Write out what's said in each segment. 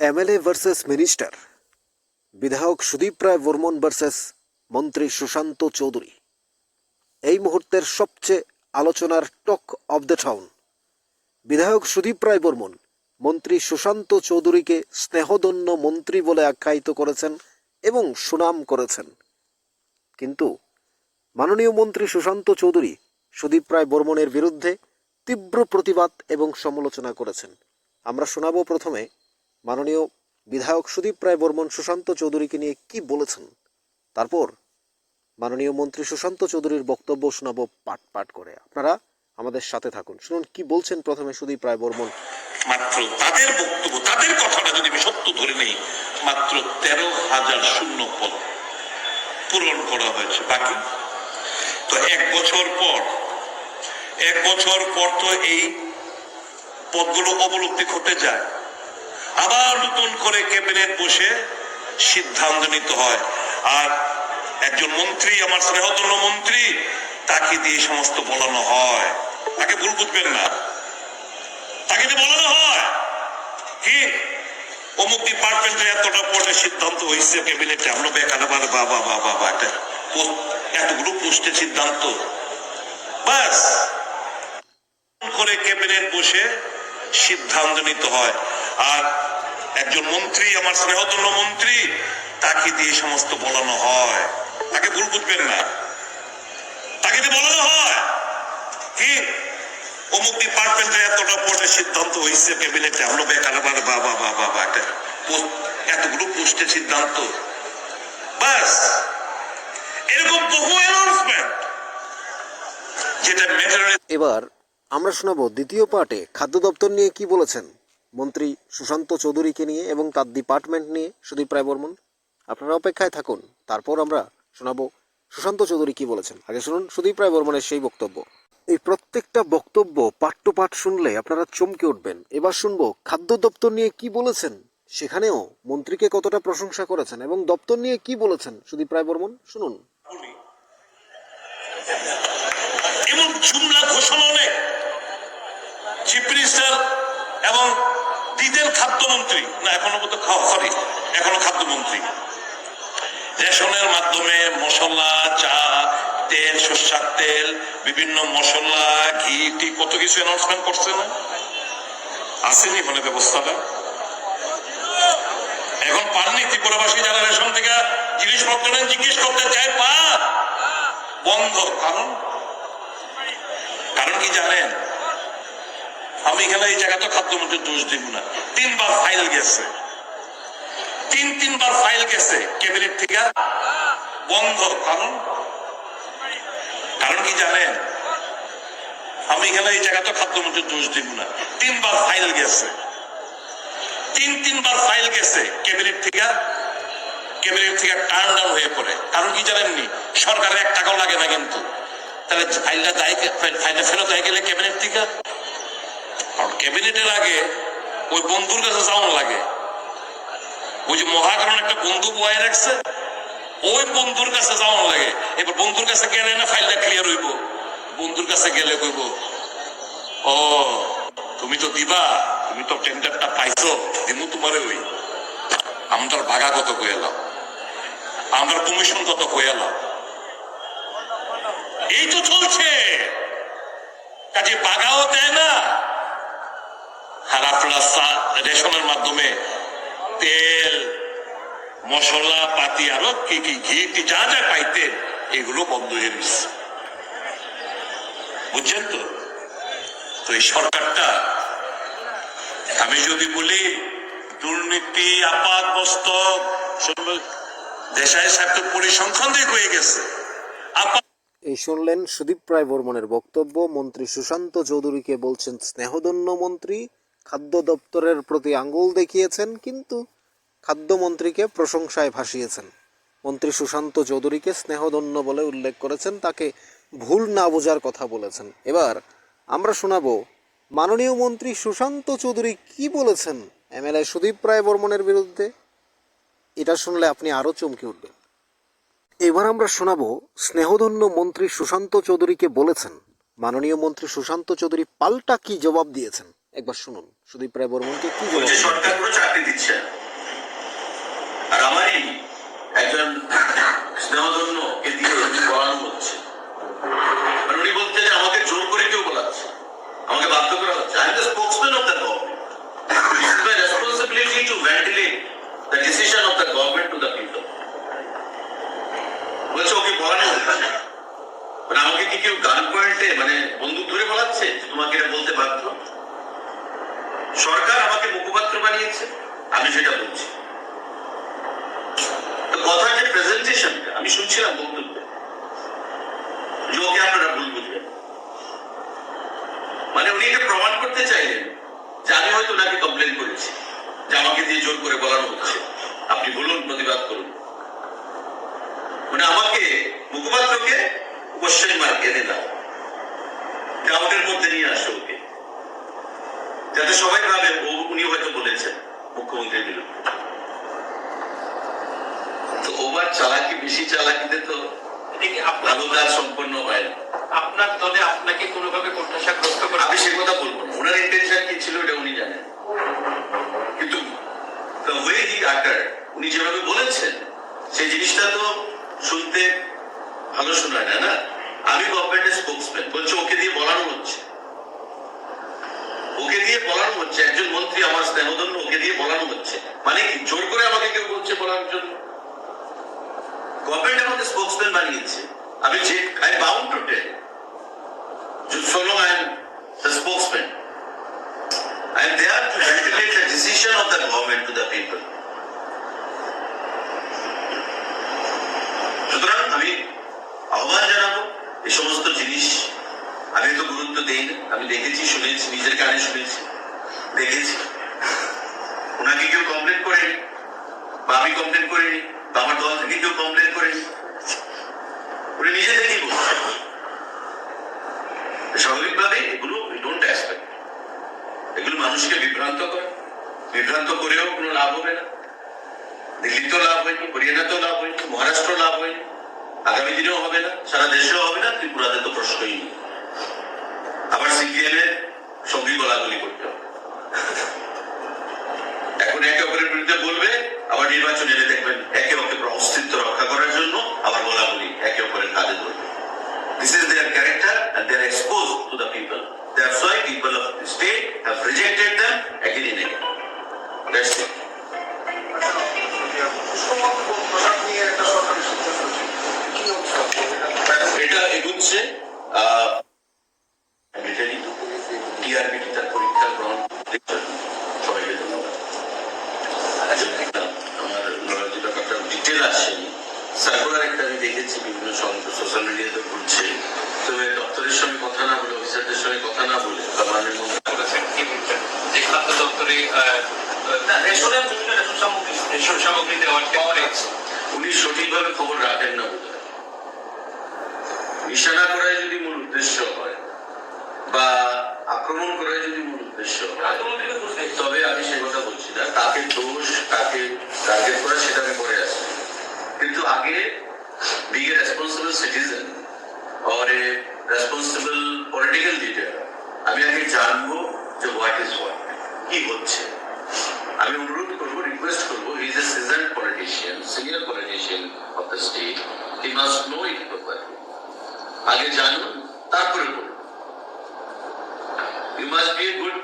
MLA versus minister বিধায়ক Sudip Roy Barman versus মন্ত্রী সুশান্ত চৌধুরী এই মুহূর্তের সবচেয়ে আলোচনার টক অব দ্য টাউন বিধায়ক সুদীপ রায় বর্মন মন্ত্রী সুশান্ত চৌধুরীকে স্নেহদন্য মন্ত্রী বলে আখ্যায়িত করেছেন এবং সুনাম করেছেন কিন্তু মাননীয় মন্ত্রী সুশান্ত চৌধুরী সুদীপ রায় বর্মনের বিরুদ্ধে তীব্র প্রতিবাদ এবং সমালোচনা করেছেন। আমরা শোনাবো প্রথমে মাননীয় বিধায়ক সুদীপ রায় বর্মন সুশান্ত চৌধুরীকে নিয়ে কি বলেছেন? তারপর মাননীয় মন্ত্রী সুশান্ত চৌধুরীর বক্তব্য শোনাবো পাট পাট করে। আপনারা আমাদের সাথে থাকুন। শুনুন, কি বলছেন প্রথমে সুদীপ রায় বর্মন? মাত্র তাদের বক্তব্য, তাদের কথাটা যদি আমি সত্য ধরে নেই, মাত্র তেরো হাজার শূন্য পদ পূরণ করা হয়েছে। বাকি? তো এক বছর পর, এক বছর পর তো এই পদগুলো অবলব্ধি ঘটে যায়। আবার নতুন করে ক্যাবিনেট বসে সিদ্ধান্ত নিতে হয়। আর একজন মন্ত্রী, আমার স্নেহধন্য মন্ত্রী, তাকে দিয়ে সমস্ত বলানো হয়। তাকে ভুল বুঝবেন না। তাকে দিয়ে বলানো হয়। কি? অমুক ডিপার্টমেন্টে এতটা পরে সিদ্ধান্ত হয়েছে ক্যাবিনেটে, আমরা বেকার আবার বাবা বাবা একটা এতগুলো পোস্টের সিদ্ধান্ত। বাস করে ক্যাবিনেট বসে সিদ্ধান্ত নিতে হয়। আর একজন মন্ত্রী, আমার স্নেহধন্য মন্ত্রী, তাকে দিয়ে সমস্ত বলানো হয়। তাকে ভুল বুঝবেন না। তাকে দিয়ে বলানো হয়। কি? অমুক ডিপার্টমেন্টে এতটা সিদ্ধান্ত হয়েছে, ক্যাবিনেটে। আমরা বাবা একটা এতগুলো পোস্টের সিদ্ধান্ত। বাস এরকম বহু অ্যানাউন্সমেন্ট যেটা এবার আমরা শোনাবো দ্বিতীয় পার্টে খাদ্য দপ্তর নিয়ে কি বলেছেন? মন্ত্রী সুশান্ত চৌধুরীকে নিয়ে এবং তার ডিপার্টমেন্ট নিয়ে, সুদীপ রায় বর্মন। আপনারা অপেক্ষায় থাকুন। তারপর আমরা শোনাবো সুশান্ত চৌধুরী কি বলেছেন। আগে শুনুন সুদীপ রায় বর্মনের সেই বক্তব্য। এই প্রত্যেকটা বক্তব্য পাঠ টু পাঠ শুনলে আপনারা চমকে উঠবেন। এবার শুনব খাদ্য দপ্তর নিয়ে কি বলেছেন, সেখানেও মন্ত্রীকে কতটা প্রশংসা করেছেন এবং দপ্তর নিয়ে কি বলেছেন সুদীপ রায় বর্মন? শুনুন। এমন জুমলা ঘোষণা অনেক চিফ মিনিস্টার এবং দিতেন খাদ্যমন্ত্রী। না, এখনও পর্যন্ত সরি এখনও খাদ্যমন্ত্রী। রেশনের মাধ্যমে মশলা, চা, তেল, সর্ষার তেল, বিভিন্ন মশলা, ঘি, টি, কত কিছু অ্যানাউন্সমেন্ট করছে না? আসেনি মানে ব্যবস্থাটা? এখন পাননি ত্রিপুরাবাসী যারা রেশন থেকে জিনিসপত্র নেন, জিজ্ঞেস করতে চায়, পা বন্ধ। কারণ? কারণ কি জানেন? আমি এখানে এই জায়গাতে খাদ্যমন্ত্রীর দোষ দিব না। তিনবার ফাইল গেছে। তিন, তিনবার ফাইল গেছে ক্যাবিনেট থেকে। বন্ধ কারণ? কারণ কি জানেন? আমি এখানে এই জায়গাতে খাদ্যমন্ত্রীর দোষ দিব না। তিনবার ফাইল গেছে। তিন, তিনবার ফাইল গেছে ক্যাবিনেট থেকে। ক্যাবিনেট থেকে টার্ন ডাউন হয়ে পড়ে। কারণ কি জানেননি? সরকারের এক টাকাও লাগে না কিন্তু। তাহলে ফাইলটা দায় ফাইলটা ফেরত হয়ে গেলে ক্যাবিনেট থেকে। ক্যাবিনেটের আগে ওই বন্ধুর কাছে যাওয়ান লাগে। ওই যে মহাকরণ একটা বন্ধু বয়ে রাখছে, ওই বন্ধুর কাছে যাওয়ান লাগে। এবার বন্ধুর কাছে গেলে না ফাইলটা ক্লিয়ার হইব? বন্ধুর কাছে গেলে কইব, ও, তুমি তো দিবা, তুমি তো টেন্ডারটা পাইছো, দিমু তোমারে ওই। আমার ভাগা কত কয়ে এলাম আমার কমিশন কত কয়ে এলাম এই তো চলছে। কাজে বাগাও দেয় না। রেশনের মাধ্যমে তেল, মশলা, পাতি আরও কি কি, ঘি টি যা যা পাইতে, এগুলো বন্ধ হয়ে গেছে বুঝছেন তো? তো এই সরকারটা, আমি যদি বলি, দুর্নীতি, আপাত মস্তক দেশায় স্বার্থ পরিসংখ্যান দিয়ে হয়ে গেছে। আপাত এই শুনলেন সুদীপ রায় বর্মনের বক্তব্য। মন্ত্রী সুশান্ত চৌধুরীকে বলছেন স্নেহধন্য মন্ত্রী। খাদ্য দপ্তরের প্রতি আঙ্গুল দেখিয়েছেন, কিন্তু খাদ্যমন্ত্রীকে প্রশংসায় ভাসিয়েছেন। মন্ত্রী সুশান্ত চৌধুরীকে স্নেহধন্য বলে উল্লেখ করেছেন, তাকে ভুল না বোঝার কথা বলেছেন। এবার আমরা শোনাব, মাননীয় মন্ত্রী সুশান্ত চৌধুরী কি বলেছেন এমএলএ সুদীপ রায় বর্মনের বিরুদ্ধে? এটা শুনলে আপনি আরও চমকে উঠবেন। এবার আমরা শোনাবো, স্নেহধন্য মন্ত্রী সুশান্ত চৌধুরীকে বলেছেন। মাননীয় মন্ত্রী সুশান্ত চৌধুরী পাল্টা কি জবাব দিয়েছেন? একবার শুনুন সুদীপ রায় বর্মনকে কি জবাব সরকার কোনো চাকরি দিচ্ছে আর আমারই একজন স্নেহধন্য সরকার আমাকে মুখপাত্র বানিয়েছে, আমি সেটা বলছি। তো কথার যে প্রেজেন্টেশনটা আমি শুনছিলাম বক্তব্য। আপনারা ভুল মানে উনি এটা প্রমাণ করতে চাইলেন যে আমি হয়তো ওনাকে কমপ্লেন করেছি, যে আমাকে দিয়ে জোর করে বলানো হচ্ছে। আপনি বলুন, প্রতিবাদ করুন। মানে আমাকে মুখপাত্রকে কোশ্চেন মার্ক এনে দাও। গ্রাউন্ডের মধ্যে নিয়ে আসো ওকে। যাতে সবাই ভাবে উনি হয়তো বলেছেন মুখ্যমন্ত্রীর বিরুদ্ধে। তো ওবার চালাকি বেশি চালাকিতে তো সম্পন্ন হয় না। আপনার দলে আপনাকে কোনোভাবে করে আমি সে কথা বলব না। ওনার ইন্টেনশন কি ছিল এটা উনি জানেন। কিন্তু way he uttered, উনি যেভাবে বলেছেন সেই জিনিসটা তো শুনতে ভালো শোনায় না না? আমি গভর্নমেন্টের স্পোক্সম্যান বলছে ওকে দিয়ে বলানো হচ্ছে। ওকে দিয়ে বলানো হচ্ছে, একজন মন্ত্রী আমার স্নেহধন্য ওকে দিয়ে বলানো হচ্ছে। মানে কি? জোর করে আমাকে কেউ বলছে বলার জন্য? গভর্নমেন্ট আমাকে স্পোক্সম্যান বানিয়েছে। আমি যে I bound to tell I am the spokesman. I am there to ventilate the decision of the government to the people. সুতরাং আমি আহ্বান জানাব, এই সমস্ত জিনিস আমি তো গুরুত্ব দেই না। আমি দেখেছি, শুনেছি, নিজের কানে শুনেছি। দেখেছি। ওনাকে কেউ কমপ্লেন করেনি, বা আমি কমপ্লেন করিনি, বা আমার দল থেকে কেউ কমপ্লেন করেনি। উনি নিজে স্বাভাবিকভাবে এগুলো ডোন্ট অ্যাসপেক্ট এগুলো মানুষকে বিভ্রান্ত করে। বিভ্রান্ত করেও কোনো লাভ হবে না। দিল্লিতেও লাভ হয়নি, হরিয়ানাতেও লাভ হয়নি মহারাষ্ট্র লাভ হয়নি। আগামী দিনেও হবে না, সারা দেশেও হবে না, ত্রিপুরাতে তো প্রশ্নই নেই। আবার সিপিএম এর সঙ্গী গলাগলি করতে হবে। এখন একে অপরের বিরুদ্ধে বলবে, আবার নির্বাচন এনে দেখবেন একে অপরের অস্তিত্ব রক্ষা করার জন্য আবার গলাগলি একে অপরের কাজে ধরবে this is their character their expose to the দেখেছি বিভিন্ন সোশ্যাল মিডিয়াতে ঘুরছে। তবে দপ্তরের সঙ্গে কথা না বলে অফিসারদের সঙ্গে কথা না বলে বা মাননীয় মন্ত্রী কি বলছেন? যে খাদ্য দপ্তরে রেশনের বিভিন্ন রেশন সামগ্রী। রেশন সামগ্রী দেওয়ার ক্ষেত্রে উনি সঠিকভাবে খবর রাখেন না নিশানা করাই যদি মূল উদ্দেশ্য হয় বা আক্রমণ করাই যদি মূল উদ্দেশ্য হয় তবে আমি সে কথা বলছি না। কাকে দোষ কাকে টার্গেট করা সেটা আমি পরে আসছি। কিন্তু আগে be a responsible citizen or a responsible political leader, আমি আগে জানব যে হোয়াট ইজ হোয়াট কি হচ্ছে। আমি অনুরোধ করব রিকোয়েস্ট করব is a season politician senior politician of the state he must know it properly আগে জানুন, তারপরে বলুন you must be a good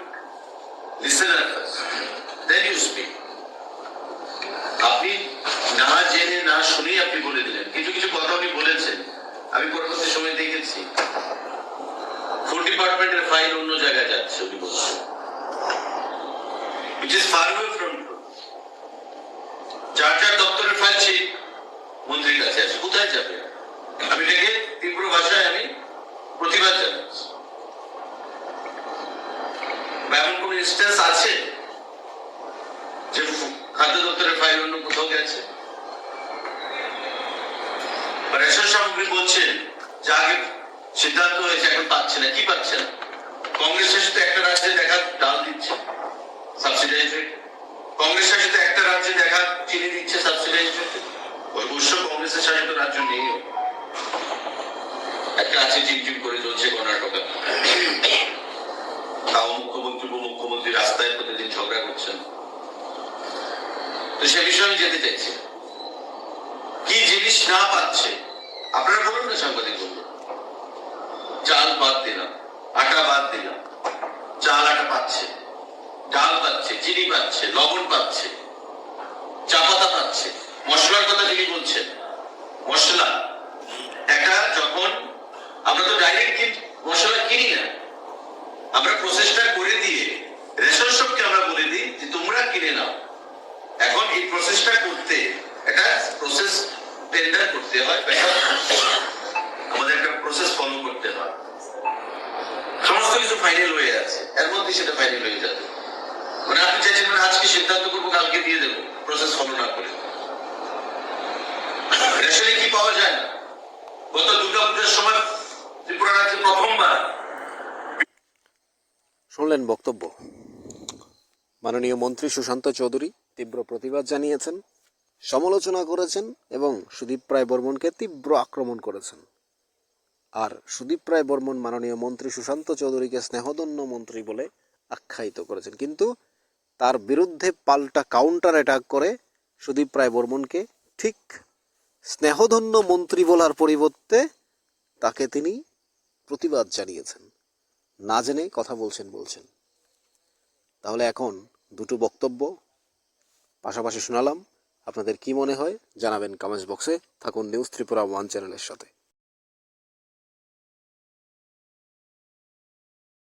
listener first then you speak আপনি না জেনে না শুনেই আপনি বলে দিলেন কিছু কিছু কথা উনি বলেছেন আমি দেখেছি ফুড ডিপার্টমেন্টের ফাইল অন্য জায়গায় যাচ্ছে উনি বলছেন. যার যার দপ্তরের ফাইল সেই মন্ত্রীর কাছে আছে। কোথায় যাবে? আমি তীব্র ভাষায় আমি প্রতিবাদ জানাচ্ছি। এমন কোন ইনস্টেন্স আছে যে খাদ্য দপ্তরের ফাইল অন্য কোথাও গেছে? রেশন সামগ্রী বলছেন যে সিদ্ধান্ত হয়েছে, এখন পাচ্ছে না। কি পাচ্ছে না? কংগ্রেস শাসিত একটা রাজ্যে দেখা ডাল দিচ্ছে সাবসিডাইজ রেটে কংগ্রেস শাসিত একটা রাজ্যে দেখা চিনি দিচ্ছে সাবসিডাইজ রেটে অবশ্য কংগ্রেসের শাসিত রাজ্য নেই একটা আছে চিমচিম করে চলছে কর্ণাটকা। তাও মুখ্যমন্ত্রী, উপমুখ্যমন্ত্রী রাস্তায় প্রতিদিন ঝগড়া করছেন। তো সে বিষয়ে আমি যেতে চাইছি। কি জিনিস না পাচ্ছে, আপনারা বলুন না সাংবাদিক চাল বাদ দিলাম, আটা বাদ দিলাম। চাল আটা পাচ্ছে, ডাল পাচ্ছে, চিনি পাচ্ছে, লবণ পাচ্ছে চাপা পাচ্ছে। মশলার কথা যিনি বলছেন, মশলা, একটা যখন আমরা তো ডাইরেক্ট মশলা কিনি না, আমরা প্রসেসটা করে দিয়ে রেশন শপকে আমরা বলে দিই যে তোমরা কিনে নাও। এখন এই প্রসেসটা করতে, একটা প্রসেস টেন্ডার করতে হয় মধ্যে সেটা ফাইনাল হয়ে যাবে। মানে আপনি চাইছেন মানে আজকে সিদ্ধান্ত করব, কালকে দিয়ে দেবো প্রসেস ফলো না করে। রেশনে কি পাওয়া যায়? না গত দুর্গা পূজার সময় ত্রিপুরা রাজ্যে প্রথমবার। শুনলেন বক্তব্য। মাননীয় মন্ত্রী সুশান্ত চৌধুরী তীব্র প্রতিবাদ জানিয়েছেন, সমালোচনা করেছেন এবং সুদীপ রায় বর্মনকে তীব্র আক্রমণ করেছেন। আর সুদীপ রায় বর্মন মাননীয় মন্ত্রী সুশান্ত চৌধুরীকে স্নেহধন্য মন্ত্রী বলে আখ্যায়িত করেছেন। কিন্তু তার বিরুদ্ধে পাল্টা কাউন্টার অ্যাটাক করে সুদীপ রায় বর্মনকে ঠিক স্নেহধন্য মন্ত্রী বলার পরিবর্তে তাকে তিনি প্রতিবাদ জানিয়েছেন। না জেনে কথা বলছেন বলছেন। তাহলে এখন দুটো বক্তব্য। পাশাপাশি শোনালাম। আপনাদের কি মনে হয় জানাবেন কমেন্টস বক্সে। থাকুন নিউজ ত্রিপুরা ওয়ান চ্যানেলের সাথে।